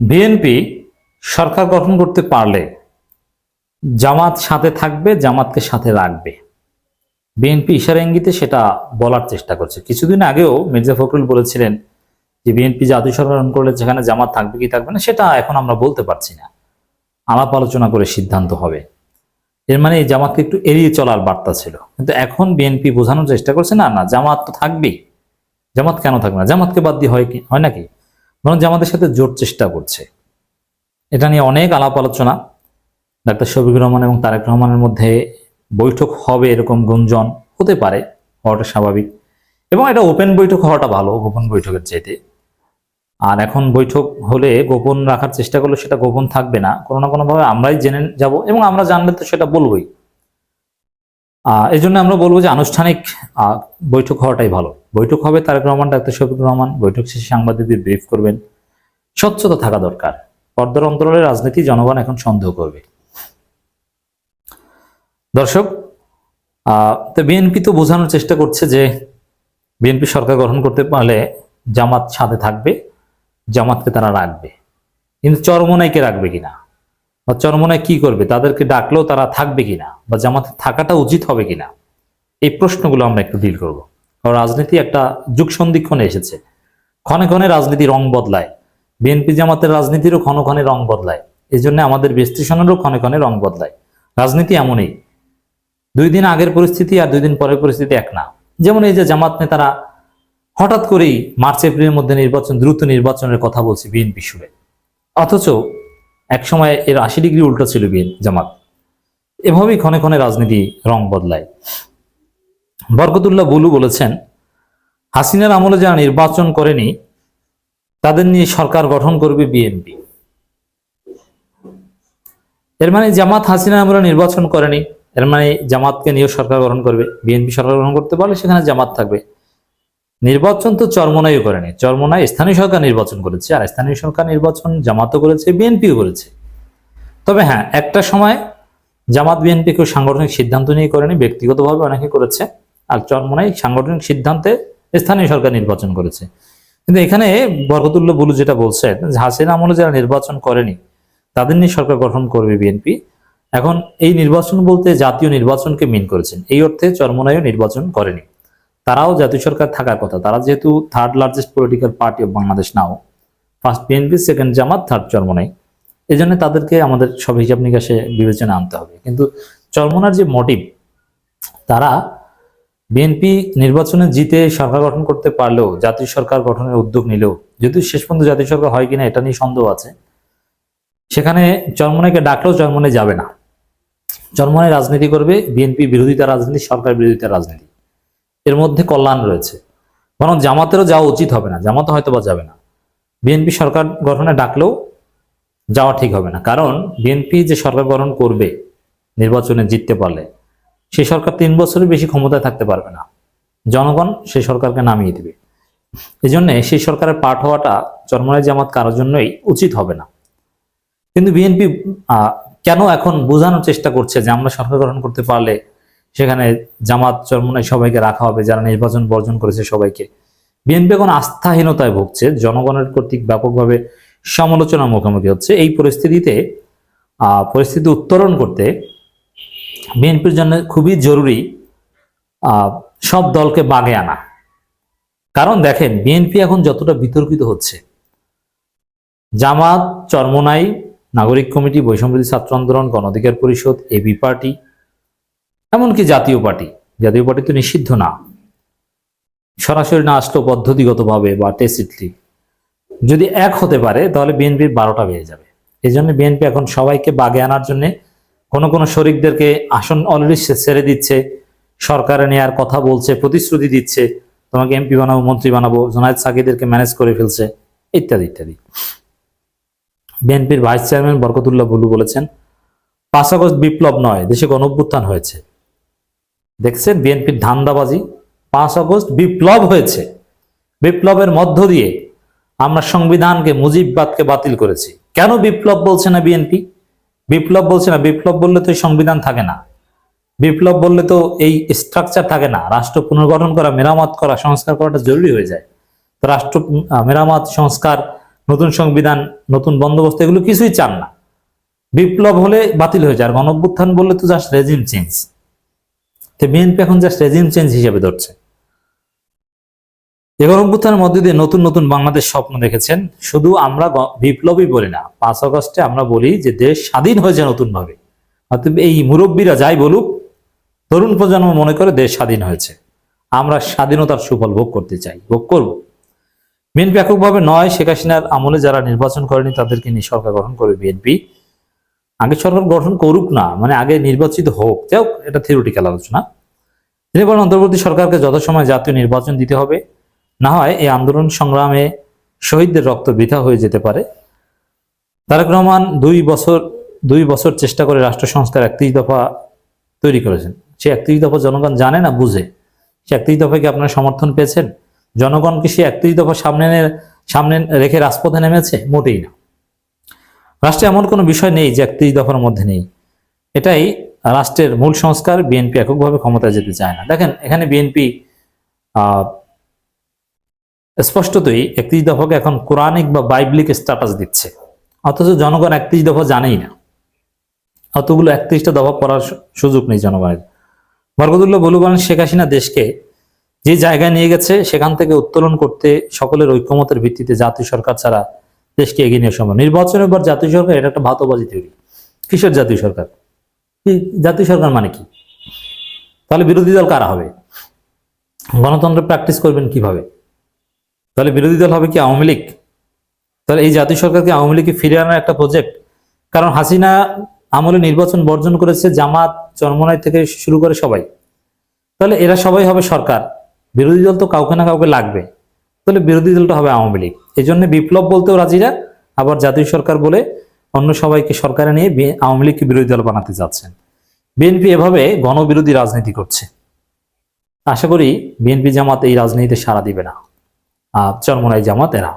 BNP সরকার গঠন করতে পারলে জামাত সাথে থাকবে, জামাতকে সাথে রাখবে। বিএনপি ইশারা ইঙ্গিতে সেটা বলার চেষ্টা করছে। কিছুদিন আগেও মির্জা ফখরুল বলেছিলেন যে বিএনপি জাতীয় সরকার গঠন করলে যেখানে জামাত থাকবে কি থাকবে না, সেটা এখন আমরা বলতে পারছি না। আলাপ আলোচনা করে সিদ্ধান্ত হবে। এর মানে এই জামাতকে একটু এড়িয়ে চলার বার্তা ছিল। কিন্তু এখন বিএনপি বোঝানোর চেষ্টা করছে, না না, জামাত তো থাকবেই। জামাত কেন থাকবে না? জামাতকে বাদ দিয়ে হয় কি? হয় নাকি? বরং জামাতের সাথে জোর চেষ্টা করছে। এটা নিয়ে অনেক আলাপ আলোচনা। ডাক্তার শফিকুর রহমান এবং তারেক রহমানের মধ্যে বৈঠক হবে এরকম গুঞ্জন হতে পারে, হওয়াটা স্বাভাবিক। এবং এটা ওপেন বৈঠক হওয়াটা ভালো, গোপন বৈঠকের চাইতে। আর এখন বৈঠক হলে গোপন রাখার চেষ্টা করলে সেটা গোপন থাকবে না। কোনো না কোনোভাবে আমরাই জেনে যাব এবং আমরা জানলে তো সেটা বলবোই। এই জন্য আমরা বলব যে আনুষ্ঠানিক বৈঠক হওয়াটাই ভালো। বৈঠক হবে তারেক রহমান, ডাক্তার শফিকুর রহমান। বৈঠক শেষে সাংবাদিকদের ব্রিফ করবেন। স্বচ্ছতা থাকা দরকার। পর্দার অন্তরালে রাজনীতি, জনগণ এখন সন্দেহ করবে। দর্শক তো বিএনপি তো বোঝানোর চেষ্টা করছে যে বিএনপি সরকার গঠন করতে পারলে জামাত সাথে থাকবে, জামাতকে তারা রাখবে। কিন্তু চরমনাইকে রাখবে কিনা? বা চরমনাই কি করবে? তাদেরকে ডাকলেও তারা থাকবে কিনা? বা জামাতে থাকাটা উচিত হবে কিনা? এই প্রশ্নগুলো আমরা একটু ডিল করব। কারণ রাজনীতি একটা যুগ সন্ধিক্ষণে এসেছে। ক্ষণে ক্ষণে রাজনীতি রং বদলায়। বিএনপি জামাতের রাজনীতিরও ক্ষণ ক্ষণে রং বদলায়। এই জন্য আমাদের বিশ্লেষণেরও ক্ষণে ক্ষণে রং বদলায়। রাজনীতি এমনই। দুই দিন আগের পরিস্থিতি আর দুই দিন পরের পরিস্থিতি এক না। যেমন এই যে জামাত নেতারা হঠাৎ করেই মার্চ, এপ্রিলের মধ্যে নির্বাচন, দ্রুত নির্বাচনের কথা বলছে বিএনপি সুরে। অথচ এক সময় এর আশি ডিগ্রি উল্টো ছিল বিএন জামাত। এভাবেই ক্ষণে ক্ষণে রাজনীতি রং বদলায়। বরকতুল্লাহ বুলু বলেছেন, হাসিনার আমলে যারা নির্বাচন করেনি, তাদের নিয়ে সরকার গঠন করবে বিএনপি। এর মানে জামাত হাসিনা আমলে নির্বাচন করেনি, এর মানে জামাতকে নিয়ে সরকার গঠন করবে, বিএনপি সরকার গঠন করতে পারলে সেখানে জামাত থাকবে। নির্বাচন তো চরমনাইও করেনি। চরমনাই স্থানীয় সরকার নির্বাচন করেছে আর স্থানীয় সরকার নির্বাচন জামাতও করেছে, বিএনপিও করেছে। তবে হ্যাঁ একটা সময় জামাত বিএনপি কেউ সাংগঠনিক সিদ্ধান্ত নিয়ে করেনি, ব্যক্তিগতভাবে অনেকে করেছে, আর চরমনাই সাংগঠনিক সিদ্ধান্তে স্থানীয় সরকার নির্বাচন করেছে। কিন্তু এখানে বরকতুল্লাহ বুলু যেটা বলছেন হাসিনা আমলে যারা নির্বাচন করেনি, তাদের নিয়ে সরকার গঠন করবে বিএনপি। এখন এই নির্বাচন বলতে জাতীয় নির্বাচনকে মিন করেছেন, এই অর্থে চরমনাইও নির্বাচন করেনি। তারাও জাতীয় সরকার থাকার কথা। তারা যেহেতু third largest political party of Bangladesh now first BNP second Jamaat third Charmonai. এই জন্য তাদেরকে আমাদের সব হিসাব নিকাশে বিবেচনা আনতে হবে। কিন্তু চরমনার যে মোটিভ তারা বিএনপি নির্বাচনে জিতে সরকার গঠন করতে পারলেও, জাতীয় সরকার গঠনের উদ্যোগ নিলেও, যদিও শেষ পর্যন্ত জাতীয় সরকার হয় কিনা এটা নিয়ে সন্দেহ আছে, সেখানে চরমনাইকে ডাকলেও চরমনাই যাবে না। চরমনাই রাজনীতি করবে বিএনপি বিরোধিতা রাজনীতি, সরকার বিরোধিতা রাজনীতি। এর মধ্যে কল্যাণ রয়েছে। বরং জামাতেরও যাওয়া উচিত হবে না। জামাতে হয়তো বা যাবে না। বিএনপি সরকার গঠনে ডাকলেও যাওয়া ঠিক হবে না। কারণ বিএনপি যে সরকার গঠন করবে, নির্বাচনে জিততে পারলে সেই সরকার তিন বছরের বেশি ক্ষমতায় থাকতে পারবে না। জনগণ সেই সরকারকে নামিয়ে দেবে। এই জন্য সেই সরকারের পাঠ হওয়াটা চরমনাই জামাত কারোর জন্যই উচিত হবে না। কিন্তু বিএনপি কেন এখন বোঝানোর চেষ্টা করছে যে আমরা সরকার গঠন করতে পারলে সেখানে জামাত চরমনাই সবাইকে রাখা হবে, যারা নির্বাচন বর্জন করেছে সবাইকে। বিএনপি এখন আস্থাহীনতায় ভুগছে, জনগণের কর্তৃক ব্যাপকভাবে সমালোচনার মুখোমুখি হচ্ছে। এই পরিস্থিতিতে পরিস্থিতি উত্তরণ করতে বিএনপির জন্য খুবই জরুরি সব দলকে বাগে আনা। কারণ দেখেন, বিএনপি এখন যতটা বিতর্কিত হচ্ছে। জামাত, চরমনাই, নাগরিক কমিটি, বৈষম্যবিরোধী ছাত্র আন্দোলন, গণ অধিকার পরিষদ এবি পার্টি এমনকি জাতীয় পার্টি। জাতীয় পার্টি তো নিষিদ্ধ না। সরাসরি না আসলেও পদ্ধতিগতভাবে বা টেসিটলি যদি এক হতে পারে, তাহলে বিএনপির বারোটা বেড়ে যাবে। এই জন্য বিএনপি এখন সবাইকে বাগে আনার জন্য কোনো কোনো শরিকদেরকে আসন অলরেডি ছেড়ে দিচ্ছে, সরকারে নেয়ার কথা বলছে, প্রতিশ্রুতি দিচ্ছে, তোমাকে এমপি বানাবো, মন্ত্রী বানাবো, জোনায়দ সাকিদেরকে ম্যানেজ করে ফেলছে, ইত্যাদি ইত্যাদি। বিএনপির ভাইস চেয়ারম্যান বরকতুল্লাহ বুলু বলেছেন, পাঁচ আগস্ট বিপ্লব নয়, দেশে গণঅভ্যুত্থান হয়েছে। দেখছেন বিএনপির ধান্দাবাজি? পাঁচ আগস্ট বিপ্লব হয়েছে। বিপ্লবের মধ্য দিয়ে আমরা সংবিধানকে, মুজিববাদকে বাতিল করেছি। কেন বিপ্লব বলছে না বিএনপি? বিপ্লব বলছে না, বিপ্লব বললে তো সংবিধান থাকে না। বিপ্লব বললে তো এই স্ট্রাকচার থাকে না। রাষ্ট্র পুনর্গঠন করা, মেরামত করা, সংস্কার করাটা জরুরি হয়ে যায়। তো রাষ্ট্র মেরামত, সংস্কার, নতুন সংবিধান, নতুন বন্দোবস্ত, এগুলো কিছুই চান না। বিপ্লব হলে বাতিল হয়ে যায়। আর গণঅভ্যুত্থান বললে তো জাস্ট রেজিম চেঞ্জ তো বিএনপি এখন জাস্ট রেজিম চেঞ্জ হিসেবে ধরছে। এই গণঅভ্যুত্থানের মধ্যে দিয়ে নতুন নতুন বাংলাদেশ স্বপ্ন দেখেছেন। শুধু আমরা বিপ্লবই বলি না, পাঁচ আগস্টে আমরা বলি যে দেশ স্বাধীন হয়েছে নতুন ভাবে অতএব এই মুরব্বীরা যাই বলুক, তরুণ প্রজন্ম মনে করে দেশ স্বাধীন হয়েছে। আমরা স্বাধীনতার সুফল ভোগ করতে চাই, ভোগ করব। বিএনপি এককভাবে নয়, শেখ হাসিনার আমলে যারা নির্বাচন করেনি তাদেরকে নিয়ে সরকার গঠন করবে বিএনপি। আগে সরকার গঠন করুক না মানে আগে নির্বাচিত হোক, যাই হোক, এটা থিওরিটিক্যাল আলোচনা। তিনি বলেন অন্তর্বর্তী সরকারকে যথাসময় জাতীয় নির্বাচন দিতে হবে। না হয় এই আন্দোলন সংগ্রামে শহীদদের রক্ত বৃথা হয়ে যেতে পারে। তারেক রহমান দুই বছর দুই বছর চেষ্টা করে রাষ্ট্র সংস্কার একত্রিশ দফা তৈরি করেছেন। সে একত্রিশ দফা জনগণ জানে না, বুঝে। সে একত্রিশ দফায় কি আপনারা সমর্থন পেয়েছেন? জনগণ কি সে একত্রিশ দফা সামনে সামনে রেখে রাজপথে নেমেছে? মোটেই না। রাষ্ট্রে এমন কোনো বিষয় নেই যে একত্রিশ দফার মধ্যে নেই। এটাই রাষ্ট্রের মূল সংস্কার, বিএনপি এককভাবে ক্ষমতায় যেতে চায় না। দেখেন, এখানে বিএনপি স্পষ্টতই একত্রিশ দফাকে এখন কোরআনিক বা বাইবলিক স্ট্যাটাস দিচ্ছে। অথচ জনগণ একত্রিশ দফা জানেই না। অতগুলো একত্রিশটা দফা পড়ার সুযোগ নেই জনগণের। বরকতুল্লাহ বলু বলেন, শেখ হাসিনা দেশকে যে জায়গায় নিয়ে গেছে, সেখান থেকে উত্তোলন করতে সকলের ঐক্যমতের ভিত্তিতে জাতীয় সরকার ছাড়া দেশকে এগিয়ে নিয়ে সম্ভব নির্বাচনের পর জাতীয় সরকার, এটা একটা ভাতবাজি তৈরি কিসের জাতীয় সরকার? জাতীয় সরকার মানে কি? তাহলে বিরোধী দল কারা হবে? গণতন্ত্র প্র্যাকটিস করবেন কীভাবে? তাহলে বিরোধী দল হবে কি আওয়ামী লীগ? তাহলে এই জাতীয় সরকারকে আওয়ামী লীগকে ফিরে আনার একটা প্রজেক্ট কারণ হাসিনা আমলে নির্বাচন বর্জন করেছে জামাত, চরমনাই থেকে শুরু করে সবাই। তাহলে এরা সবাই হবে সরকার। বিরোধী দল তো কাউকে না কাউকে লাগবে। তাহলে বিরোধী দলটা হবে আওয়ামী লীগ। এই জন্য বিপ্লব বলতেও রাজিরা। আবার জাতীয় সরকার বলে অন্য সবাইকে সরকারে নিয়ে আওয়ামী লীগকে বিরোধী দল বানাতে যাচ্ছেন। বিএনপি এভাবে গণবিরোধী রাজনীতি করছে। আশা করি বিএনপি জামাত এই রাজনীতিতে সাড়া দিবে না। আর চরমনাই জামাত এরা।